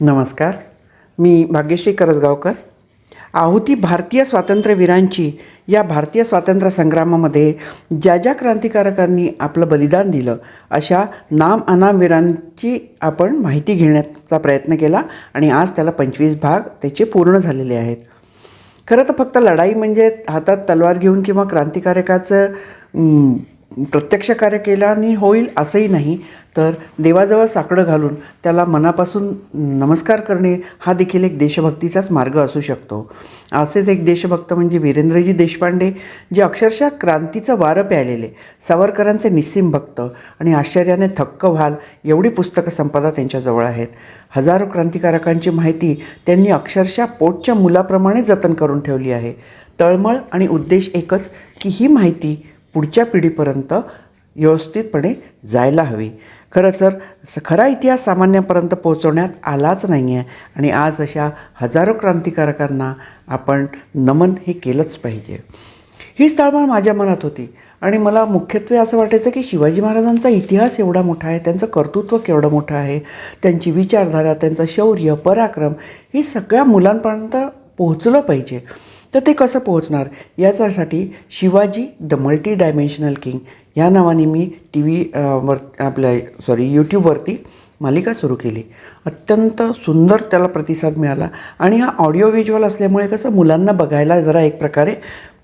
नमस्कार. मी भाग्यश्री करसगावकर आहुती भारतीय स्वातंत्र्यवीरांची या भारतीय स्वातंत्र्य संग्रामामध्ये ज्या ज्या क्रांतिकारकांनी आपलं बलिदान दिलं अशा नाम अनाम वीरांची आपण माहिती घेण्याचा प्रयत्न केला आणि आज त्याला पंचवीस भाग त्याचे पूर्ण झालेले आहेत. खरं तर फक्त लढाई म्हणजे हातात तलवार घेऊन किंवा क्रांतिकारकाचं प्रत्यक्ष कार्य केल्याने होईल असंही नाही तर देवाजवळ साकडं घालून त्याला मनापासून नमस्कार करणे हा देखील एक देशभक्तीचाच मार्ग असू शकतो. असेच एक देशभक्त म्हणजे वीरेंद्रजी देशपांडे जे अक्षरशः क्रांतीचं वारं प्यालेले सावरकरांचे निस्सीम भक्त आणि आश्चर्याने थक्क व्हाल एवढी पुस्तकं संपदा त्यांच्याजवळ आहेत. हजारो क्रांतिकारकांची माहिती त्यांनी अक्षरशः पोटच्या मुलाप्रमाणे जतन करून ठेवली आहे. तळमळ आणि उद्देश एकच की ही माहिती पुढच्या पिढीपर्यंत व्यवस्थितपणे जायला हवी. खरं तर स- खरा इतिहास सामान्यापर्यंत पोहोचवण्यात आलाच नाही आहे आणि आज अशा हजारो क्रांतिकारकांना आपण नमन हे केलंच पाहिजे. ही तळमळ माझ्या मनात होती आणि मला मुख्यत्वे असं वाटायचं की शिवाजी महाराजांचा इतिहास एवढा मोठा आहे त्यांचं कर्तृत्व केवढं मोठं आहे त्यांची विचारधारा त्यांचं शौर्य पराक्रम हे सगळ्या मुलांपर्यंत पोहोचलं पाहिजे. तर ते कसं पोहोचणार? याच्यासाठी Shivaji the multi dimensional king या नावाने मी टी व्ही वर आपल्या सॉरी यूट्यूबवरती मालिका सुरू केली. अत्यंत सुंदर त्याला प्रतिसाद मिळाला. आणि हा ऑडिओ व्हिज्युअल असल्यामुळे कसं मुलांना बघायला जरा एक प्रकारे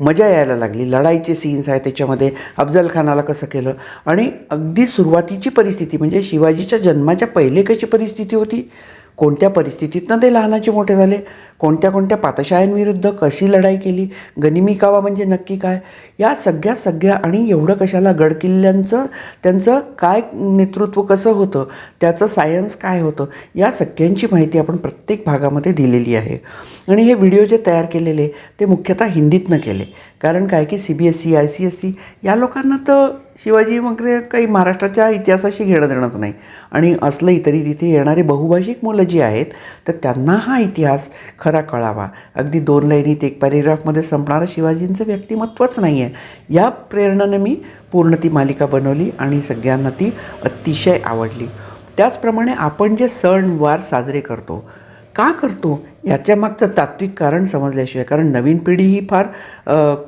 मजा यायला लागली. लढाईचे सीन्स आहे त्याच्यामध्ये अफजल खानाला कसं केलं. आणि अगदी सुरुवातीची परिस्थिती म्हणजे शिवाजीच्या जन्माच्या पहिले कशी परिस्थिती होती? कोणत्या परिस्थितीतनं ते लहानाचे मोठे झाले? कोणत्या कोणत्या पातशाळ्यांविरुद्ध कशी लढाई केली गनिमी कावा म्हणजे नक्की काय या सगळ्या सगळ्या आणि एवढं कशाला गडकिल्ल्यांचं त्यांचं काय नेतृत्व कसं होतं त्याचं सायन्स काय होतं या सगळ्यांची माहिती आपण प्रत्येक भागामध्ये दिलेली आहे. आणि हे व्हिडिओ जे तयार केलेले ते मुख्यतः हिंदीतनं केले. कारण काय की C B S C I C S C या लोकांना तर शिवाजी वगैरे काही महाराष्ट्राच्या इतिहासाशी घेणं देणंच नाही. आणि असलंही तरी तिथे येणारे बहुभाषिक मुलं जी आहेत तर त्यांना हा इतिहास खरं कळावा. अगदी दोन लाईनीत एक पॅरेग्राफमध्ये संपणारं शिवाजींचं व्यक्तिमत्वच नाही आहे या प्रेरणेनं मी पूर्ण ती मालिका बनवली आणि सगळ्यांना ती अतिशय आवडली. त्याचप्रमाणे आपण जे सण वार साजरे करतो का करतो? याच्या मागचं तात्विक कारण समजल्याशिवाय कारण नवीन पिढी ही फार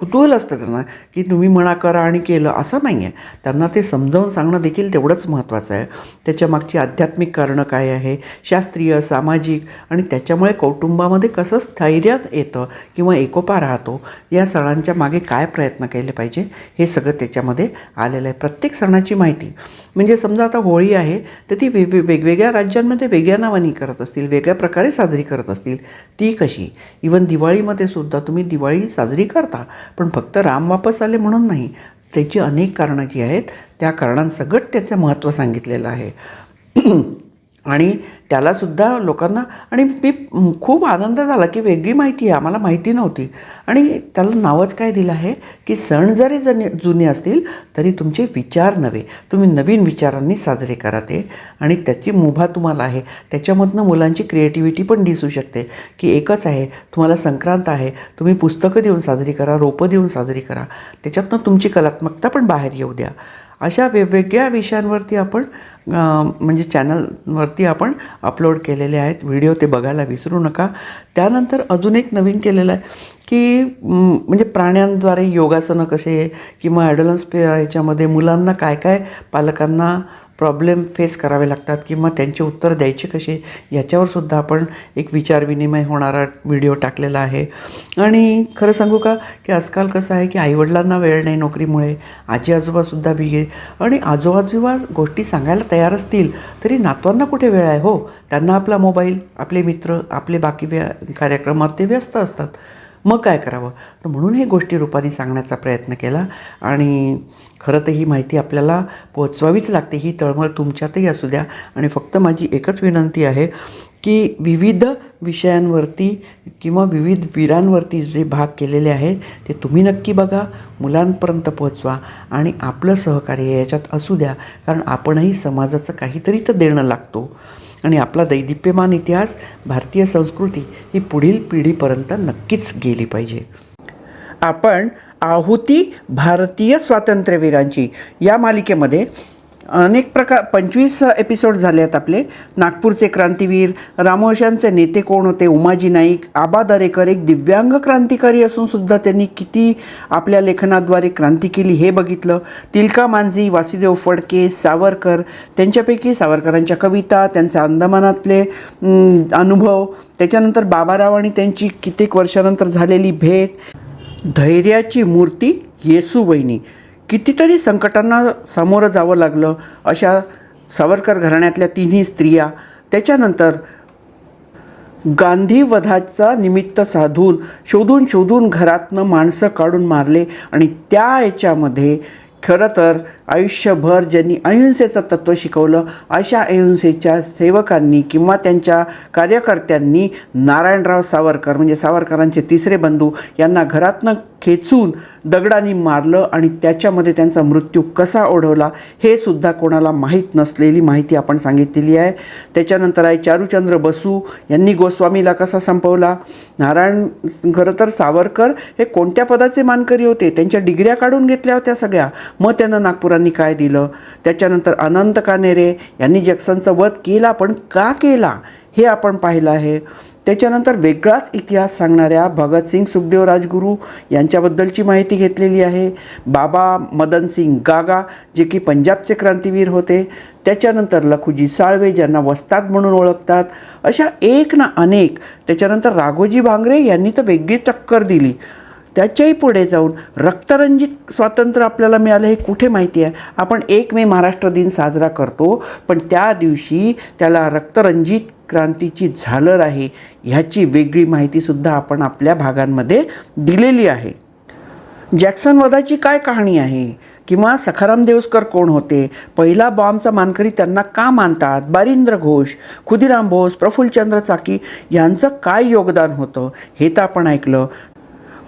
कुतूहल असतं त्यांना की तुम्ही म्हणा करा आणि केलं असं नाही आहे त्यांना ते समजावून सांगणं देखील तेवढंच महत्त्वाचं आहे. त्याच्या मागची आध्यात्मिक कारणं काय आहे? शास्त्रीय सामाजिक आणि त्याच्यामुळे कौटुंबामध्ये कसं स्थैर्य येतं किंवा एकोपा राहतो या सणांच्या मागे काय प्रयत्न केले पाहिजे हे सगळं त्याच्यामध्ये आलेलं आहे. प्रत्येक सणाची माहिती. म्हणजे समजा आता होळी आहे तर ती वेग वेगवेगळ्या राज्यांमध्ये वेगळ्या नावानी करत असतील वेगळ्या प्रकारे साजरी करत असतील. ती कशी? इवन दिवाळीमध्ये सुद्धा तुम्ही दिवाळी साजरी करता पण फक्त राम वापस आले म्हणून नाही. त्याची अनेक कारणं जी आहेत त्या कारणांसकट त्याचं महत्त्व सांगितलेलं आहे. आणि त्यालासुद्धा लोकांना आणि मी खूप आनंद झाला की वेगळी माहिती आहे आम्हाला माहिती नव्हती. आणि त्याला नावच काय दिलं आहे की सण जरी जने जुने असतील तरी तुमचे विचार नव्हे. तुम्ही नवीन विचारांनी साजरे करा ते. आणि त्याची मुभा तुम्हाला आहे. त्याच्यामधनं मुलांची क्रिएटिव्हिटी पण दिसू शकते की एकच आहे तुम्हाला संक्रांत आहे तुम्ही पुस्तकं देऊन साजरी करा रोपं देऊन साजरी करा. त्याच्यातनं तुमची कलात्मकता पण बाहेर येऊ द्या. अशा वेगवेगळ्या विषयांवरती आपण म्हणजे चॅनलवरती आपण अपलोड केलेले आहेत. व्हिडिओ ते बघायला विसरू नका. त्यानंतर अजून एक नवीन केलेलं आहे की म्हणजे प्राण्यांद्वारे योगासनं कसे किंवा ॲडोलन्स पे ह्याच्यामध्ये मुलांना काय काय पालकांना प्रॉब्लेम फेस करावे लागतात किंवा त्यांचे उत्तर द्यायचे कसे याच्यावर सुद्धा आपण एक विचारविनिमय होणारा व्हिडिओ टाकलेला आहे. आणि खरं सांगू का की आजकाल कसं आहे की आईवडिलांना वेळ नाही नोकरीमुळे आजी आजोबासुद्धा बिगे आणि आजोबाजोबा गोष्टी सांगायला तयार असतील तरी नातवांना कुठे वेळ आहे हो? त्यांना आपला मोबाईल आपले मित्र आपले बाकी व्या कार्यक्रमात ते व्यस्त असतात. मग काय करावं? तर म्हणून हे गोष्टी रूपाने सांगण्याचा प्रयत्न केला आणि खरं तर ही माहिती आपल्याला पोचवावीच लागते. ही तळमळ तुमच्यातही असू द्या. आणि फक्त माझी एकच विनंती आहे की विविध विषयांवरती किंवा विविध वीरांवरती जे भाग केलेले आहेत ते तुम्ही नक्की बघा मुलांपर्यंत पोचवा आणि आपलं सहकार्य याच्यात असू द्या. कारण आपणही समाजाचं काहीतरी तर देणं लागतो. आणि आपला दैदिप्यमान इतिहास भारतीय संस्कृती ही पुढील पिढीपर्यंत नक्कीच गेली पाहिजे. आपण आहुती भारतीय स्वातंत्र्यवीरांची या मालिकेमध्ये अनेक प्रकार पंचवीस एपिसोड झाले आहेत आपले. नागपूरचे क्रांतीवीर रामोशांचे नेते कोण होते? उमाजी नाईक आबा दरेकर एक दिव्यांग क्रांतिकारी असून सुद्धा त्यांनी किती आपल्या लेखनाद्वारे क्रांती केली हे बघितलं. तिलका मांझी वासुदेव फडके सावरकर त्यांच्यापैकी सावरकरांच्या कविता त्यांचे अंदमानातले अनुभव त्याच्यानंतर बाबाराव आणि त्यांची कित्येक वर्षानंतर झालेली भेट धैर्याची मूर्ती येसूबहिणी कितीतरी संकटांना सामोरं जावं लागलं. अशा सावरकर घराण्यातल्या तिन्ही स्त्रिया त्याच्यानंतर गांधीवधाचा निमित्त साधून शोधून शोधून घरातनं माणसं काढून मारले आणि त्या याच्यामध्ये खरं तर आयुष्यभर ज्यांनी अहिंसेचं तत्त्व शिकवलं अशा अहिंसेच्या सेवकांनी किंवा त्यांच्या कार्यकर्त्यांनी नारायणराव सावरकर म्हणजे सावरकरांचे तिसरे बंधू यांना घरातनं खेचून दगडाने मारलं आणि त्याच्यामध्ये त्यांचा मृत्यू कसा ओढवला हे सुद्धा कोणाला माहीत नसलेली माहिती आपण सांगितलेली आहे. त्याच्यानंतर आहे चारूचंद्र बसू यांनी गोस्वामीला कसा संपवला? नारायण खरं तर सावरकर हे कोणत्या पदाचे मानकरी होते? त्यांच्या डिग्र्या काढून घेतल्या होत्या सगळ्या. मग त्यांना नागपुरांनी काय दिलं? त्याच्यानंतर अनंत कानेरे यांनी जॅक्सनचा वध केला. पण का केला? हे आपण पाहिलं आहे. त्याच्यानंतर वेगळाच इतिहास सांगणाऱ्या भगतसिंग सुखदेव राजगुरू यांच्याबद्दलची माहिती घेतलेली आहे. बाबा मदनसिंग गागा जे की पंजाबचे क्रांतीवीर होते. त्याच्यानंतर लखुजी साळवे ज्यांना वस्ताद म्हणून ओळखतात. अशा एक ना अनेक. त्याच्यानंतर राघोजी भांगरे यांनी तर वेगळी टक्कर दिली. त्याच्याही पुढे जाऊन रक्तरंजित स्वातंत्र्य आपल्याला मिळालं हे कुठे माहिती आहे? आपण एक मे महाराष्ट्र दिन साजरा करतो पण त्या दिवशी त्याला रक्तरंजित क्रांतीची झालर आहे ह्याची वेगळी माहितीसुद्धा आपण आपल्या भागांमध्ये दिलेली आहे. जॅक्सन वधाची काय कहाणी आहे? किंवा सखाराम देवस्कर कोण होते? पहिला बॉम्बचा मानकरी त्यांना का मानतात? बारिंद्र घोष खुदिराम बोस प्रफुल्लचंद्र चाकी यांचं काय योगदान होतं? हे तर आपण ऐकलं.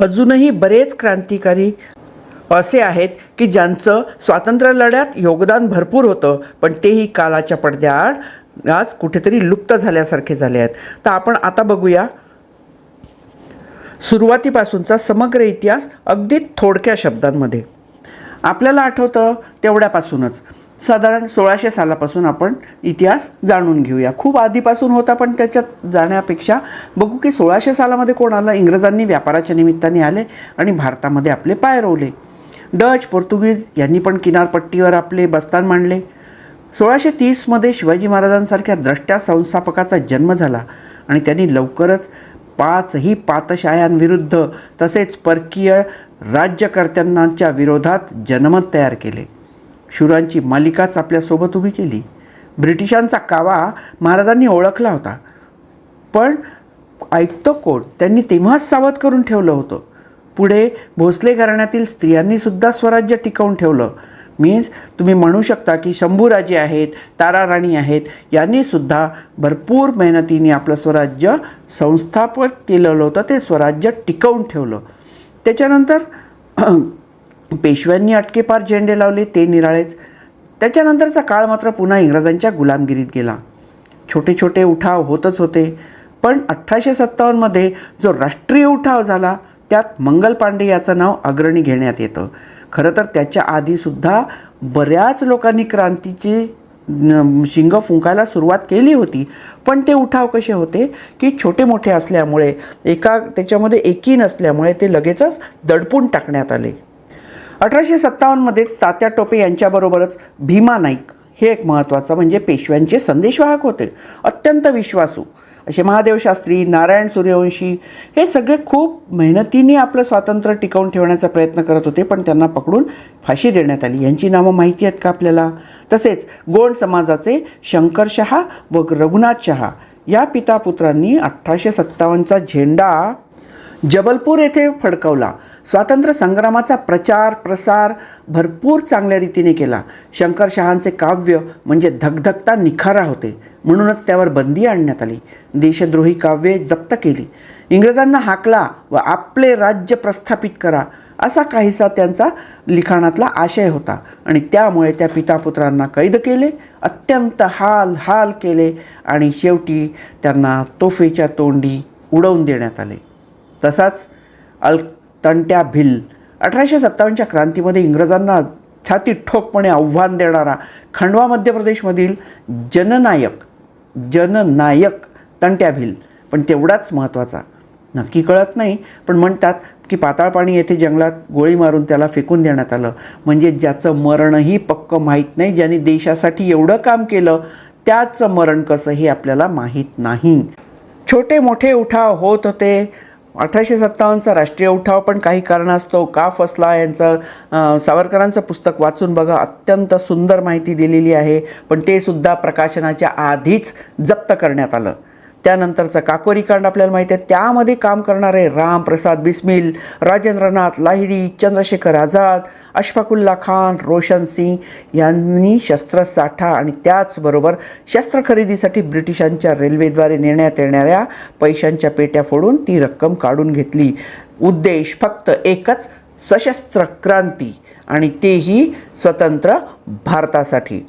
अजूनही बरेच क्रांतिकारी असे आहेत की ज्यांचं स्वातंत्र्य लढ्यात योगदान भरपूर होतं पण तेही कालाच्या पडद्याआड आज कुठेतरी लुप्त झाल्यासारखे झाले आहेत. तर आपण आता बघूया. सुरुवातीपासूनचा समग्र इतिहास अगदी थोडक्या शब्दांमध्ये. आपल्याला आठवतं तेवढ्यापासूनच. साधारण सोळाशे सालापासून आपण इतिहास जाणून घेऊया. खूप आधीपासून होता पण त्याच्यात जाण्यापेक्षा बघू की सोळाशे सालामध्ये कोण आलं? इंग्रजांनी व्यापाराच्या निमित्ताने आले आणि भारतामध्ये आपले पाय रोवले. डच पोर्तुगीज यांनी पण किनारपट्टीवर आपले बस्तान मांडले. सोळाशे तीसमध्ये शिवाजी महाराजांसारख्या द्रष्ट्या संस्थापकाचा जन्म झाला आणि त्यांनी लवकरच पाचही पातशाह्यांविरुद्ध तसेच परकीय राज्यकर्त्यांच्या विरोधात जनमत तयार केले. शूरांची मालिकाच आपल्यासोबत उभी केली. ब्रिटिशांचा कावा महाराजांनी ओळखला होता. पण ऐकतो कोण? त्यांनी तेव्हाच सावध करून ठेवलं होतं. पुढे भोसले घराण्यातील स्त्रियांनीसुद्धा स्वराज्य टिकवून ठेवलं. मीन्स तुम्ही म्हणू शकता की शंभूराजे आहेत ताराराणी आहेत यांनीसुद्धा भरपूर मेहनतीने आपलं स्वराज्य संस्थापक केलेलं होतं ते स्वराज्य टिकवून ठेवलं. त्याच्यानंतर पेशव्यांनी अटकेपार झेंडे लावले ते निराळेच. त्याच्यानंतरचा काळ मात्र पुन्हा इंग्रजांच्या गुलामगिरीत गेला. छोटे छोटे उठाव होतच होते पण अठराशे सत्तावन्नमध्ये जो राष्ट्रीय उठाव झाला त्यात मंगल पांडे याचं नाव अग्रणी घेण्यात येतं. खरं तर त्याच्या आधीसुद्धा बऱ्याच लोकांनी क्रांतीची शिंग फुंकायला सुरुवात केली होती पण ते उठाव कसे होते की छोटे मोठे असल्यामुळे एका त्याच्यामध्ये एकी नसल्यामुळे ते लगेचच दडपून टाकण्यात आले. अठराशे सत्तावन्नमध्येच तात्या टोपे यांच्याबरोबरच भीमा नाईक हे एक महत्त्वाचं म्हणजे पेशव्यांचे संदेशवाहक होते. अत्यंत विश्वासू. असे महादेव शास्त्री नारायण सूर्यवंशी हे सगळे खूप मेहनतीने आपलं स्वातंत्र्य टिकवून ठेवण्याचा प्रयत्न करत होते पण त्यांना पकडून फाशी देण्यात आली. यांची नावं माहिती आहेत का आपल्याला? तसेच गोंड समाजाचे शंकर शहा व रघुनाथ शहा या पितापुत्रांनी अठराशे सत्तावन्नचा झेंडा जबलपूर येथे फडकवला. स्वातंत्र्य संग्रामाचा प्रचार प्रसार भरपूर चांगल्या रीतीने केला. शंकर शहांचे काव्य म्हणजे धगधगता निखारा होते. म्हणूनच त्यावर बंदी आणण्यात आली. देशद्रोही काव्ये जप्त केली. इंग्रजांना हाकला व आपले राज्य प्रस्थापित करा असा काहीसा त्यांचा लिखाणातला आशय होता. आणि त्यामुळे त्या पितापुत्रांना कैद केले अत्यंत हाल हाल केले आणि शेवटी त्यांना तोफेच्या तोंडी उडवून देण्यात आले. तसाच अल तंट्या भिल. अठराशे सत्तावन्नच्या क्रांतीमध्ये इंग्रजांना छाती ठोकपणे आव्हान देणारा खंडवा मध्य प्रदेशमधील जननायक जननायक तंट्या भिल. पण तेवढाच महत्त्वाचा. नक्की कळत नाही पण म्हणतात की पाताळ पाणी येथे जंगलात गोळी मारून त्याला फेकून देण्यात आलं. म्हणजे ज्याचं मरणही पक्क माहीत नाही ज्याने देशासाठी एवढं काम केलं त्याचं मरण कसं हे आपल्याला माहीत नाही. छोटे मोठे उठाव होत होते. अठराशे सत्तावन्नचा राष्ट्रीय उठाव पण काही कारणास्तव का फसला यांचं सावरकरांचं पुस्तक वाचून बघा अत्यंत सुंदर माहिती दिलेली आहे. पण ते सुद्धा प्रकाशनाच्या आधीच जप्त करण्यात आलं. त्यानंतरचं काकोरी कांड आपल्याला माहिती आहे. त्यामध्ये काम करणारे राम प्रसाद बिस्मिल राजेंद्रनाथ लाहिडी चंद्रशेखर आझाद अशफाकुल्ला खान रोशन सिंग यांनी शस्त्रसाठा आणि त्याचबरोबर शस्त्र खरेदीसाठी ब्रिटिशांच्या रेल्वेद्वारे नेण्यात येणाऱ्या पैशांच्या पेट्या फोडून ती रक्कम काढून घेतली. उद्देश फक्त एकच सशस्त्र क्रांती आणि तेही स्वतंत्र भारतासाठी.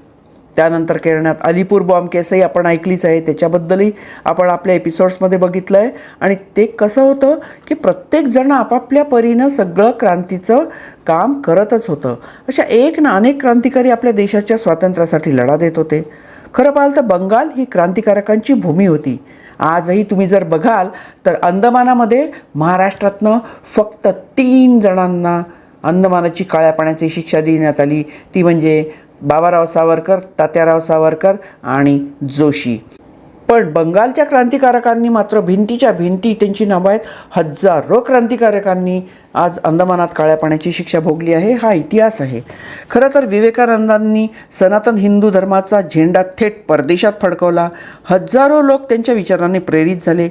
त्यानंतर करण्यात अलीपूर बॉम्ब केसही आपण ऐकलीच आहे. त्याच्याबद्दलही आपण आपल्या एपिसोड्समध्ये बघितलं आहे. आणि ते कसं होतं की प्रत्येकजण आपापल्या परीनं सगळं क्रांतीचं काम करतच होतं. अशा एक ना अनेक क्रांतिकारी आपल्या देशाच्या स्वातंत्र्यासाठी लढा देत होते. खरं पाहाल तर बंगाल ही क्रांतिकारकांची भूमी होती. आजही तुम्ही जर बघाल तर अंदमानामध्ये महाराष्ट्रातनं फक्त तीन जणांना अंदमानाची काळ्या पाण्याची शिक्षा देण्यात आली. ती म्हणजे बाबाराव सावरकर तात्याराव सावरकर आणि जोशी. पण बंगालच्या क्रांतिकारकांनी मात्र भिंतीच्या भिंती त्यांची नावं आहेत हजारो क्रांतिकारकांनी आज अंदमानात काळ्या पाण्याची शिक्षा भोगली आहे. हा इतिहास आहे. खरं तर विवेकानंदांनी सनातन हिंदू धर्माचा झेंडा थेट परदेशात फडकवला. हजारो लोक त्यांच्या विचारांनी प्रेरित झाले.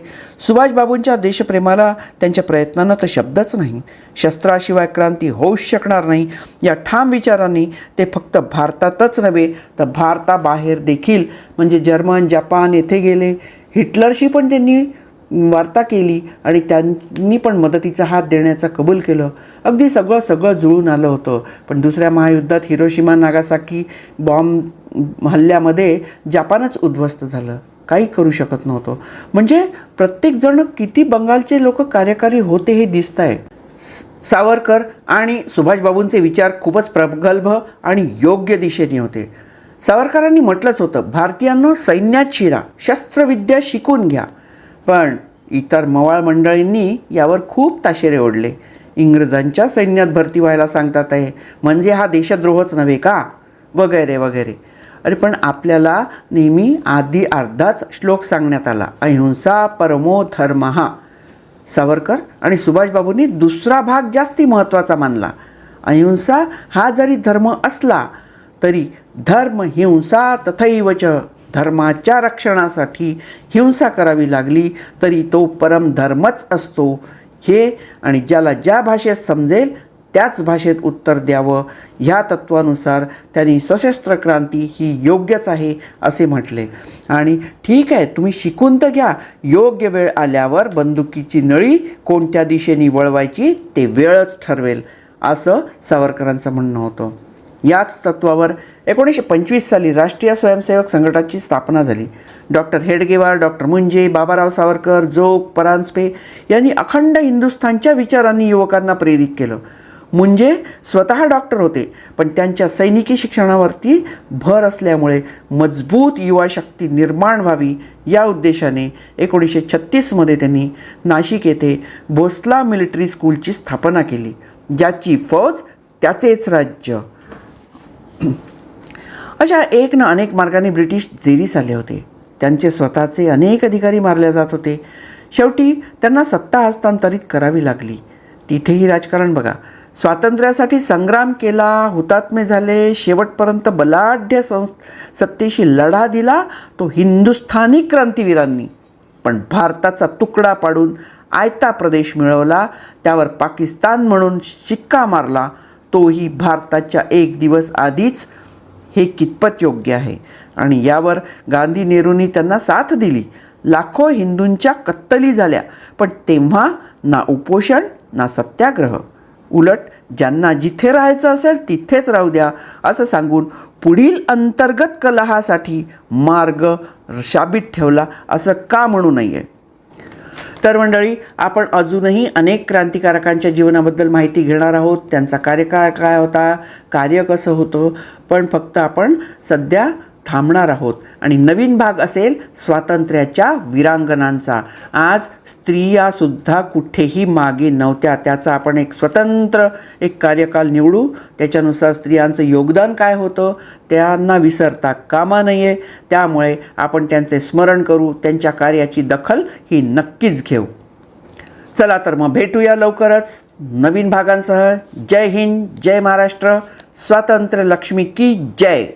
सुभाषबाबूंच्या देशप्रेमाला त्यांच्या प्रयत्नांना तर शब्दच नाही. शस्त्राशिवाय क्रांती होऊच शकणार नाही. या ठाम विचारांनी ते फक्त भारतातच नव्हे तर भारताबाहेर देखील म्हणजे जर्मन जपान येथे गेले. हिटलरशी पण त्यांनी वार्ता केली आणि त्यांनी पण मदतीचा हात देण्याचं कबूल केलं. अगदी सगळं सगळं जुळून आलं होतं. पण दुसऱ्या महायुद्धात हिरोशिमा नागासाकी बॉम्ब हल्ल्यामध्ये जपानच उद्ध्वस्त झालं. काही करू शकत नव्हतं. म्हणजे प्रत्येकजण किती बंगालचे लोक कार्यकारी होते हे दिसत आहे सावरकर आणि सुभाषबाबूंचे विचार खूपच प्रगल्भ आणि योग्य दिशेने होते. सावरकरांनी म्हटलंच होतं भारतीयांनो सैन्यात शिरा शस्त्रविद्या शिकून घ्या. पण इतर मवाळ मंडळींनी यावर खूप ताशेरे ओढले. इंग्रजांच्या सैन्यात भरती व्हायला सांगतात आहे म्हणजे हा देशद्रोहच नव्हे का? वगैरे वगैरे. अरे पण आपल्याला नेहमी आधी अर्धाच श्लोक सांगण्यात आला अहिंसा परमो धर्महा सावरकर आणि सुभाषबाबूंनी दुसरा भाग जास्ती महत्त्वाचा मानला. अहिंसा हा जरी धर्म असला तरी धर्म हिंसा तथैवच धर्माच्या रक्षणासाठी हिंसा करावी लागली तरी तो परमधर्मच असतो. हे आणि ज्याला ज्या भाषेत समजेल त्याच भाषेत उत्तर द्यावं. ह्या तत्वानुसार त्यांनी सशस्त्र क्रांती ही योग्यच आहे असे म्हटले. आणि ठीक आहे तुम्ही शिकून तर घ्या. योग्य वेळ आल्यावर बंदुकीची नळी कोणत्या दिशेने वळवायची ते वेळच ठरवेल असं सावरकरांचं म्हणणं होतं. याच तत्वावर एकोणीसशे पंचवीस साली राष्ट्रीय स्वयंसेवक संघटनाची स्थापना झाली. डॉक्टर हेडगेवार डॉक्टर मुंजे बाबाराव सावरकर जोग परांजपे यांनी अखंड हिंदुस्थानच्या विचारांनी युवकांना प्रेरित केलं. मुंजे स्वतः डॉक्टर होते पण त्यांच्या सैनिकी शिक्षणावरती भर असल्यामुळे मजबूत युवा शक्ती निर्माण व्हावी या उद्देशाने एकोणीसशे छत्तीसमध्ये त्यांनी नाशिक येथे भोसला मिलिटरी स्कूलची स्थापना केली. ज्याची फौज त्याचेच राज्य. अशा एक ना अनेक मार्गाने ब्रिटिश देरीस आले होते. त्यांचे स्वतःचे अनेक अधिकारी मारले जात होते. शेवटी त्यांना सत्ता हस्तांतरित करावी लागली. तिथेही राजकारण बघा. स्वातंत्र्यासाठी संग्राम केला हुतात्मे झाले शेवटपर्यंत बलाढ्य संस् सत्तेशी लढा दिला तो हिंदुस्थानी क्रांतिवीरांनी. पण भारताचा तुकडा पाडून आयता प्रदेश मिळवला त्यावर पाकिस्तान म्हणून शिक्का मारला तोही भारताच्या एक दिवस आधीच हे कितपत योग्य आहे? आणि यावर गांधी नेहरूंनी त्यांना साथ दिली. लाखो हिंदूंच्या कत्तली झाल्या. पण तेव्हा ना उपोषण ना सत्याग्रह. उलट ज्यांना जिथे राहायचं असेल तिथेच राहू द्या असं सांगून पुढील अंतर्गत कलहासाठी मार्ग शाबित ठेवला असं का म्हणू नये? तर मंडळी आपण अजूनही अनेक क्रांतिकारकांच्या जीवनाबद्दल माहिती घेणार आहोत. त्यांचा कार्यकाळ काय होता? कार्य कसं होतं? पण फक्त आपण सध्या थांबणार आहोत. आणि नवीन भाग असेल स्वातंत्र्याच्या वीरांगणांचा. आज स्त्रियासुद्धा कुठेही मागे नव्हत्या. त्याचा आपण एक स्वतंत्र एक कार्यकाल निवडू. त्याच्यानुसार स्त्रियांचं योगदान काय होतं? त्यांना विसरता कामा नये. त्यामुळे आपण त्यांचे स्मरण करू. त्यांच्या कार्याची दखल ही नक्कीच घेऊ. चला तर मग भेटूया लवकरच. नवीन भागांसह. जय हिंद जय महाराष्ट्र. स्वातंत्र्य लक्ष्मी की जय.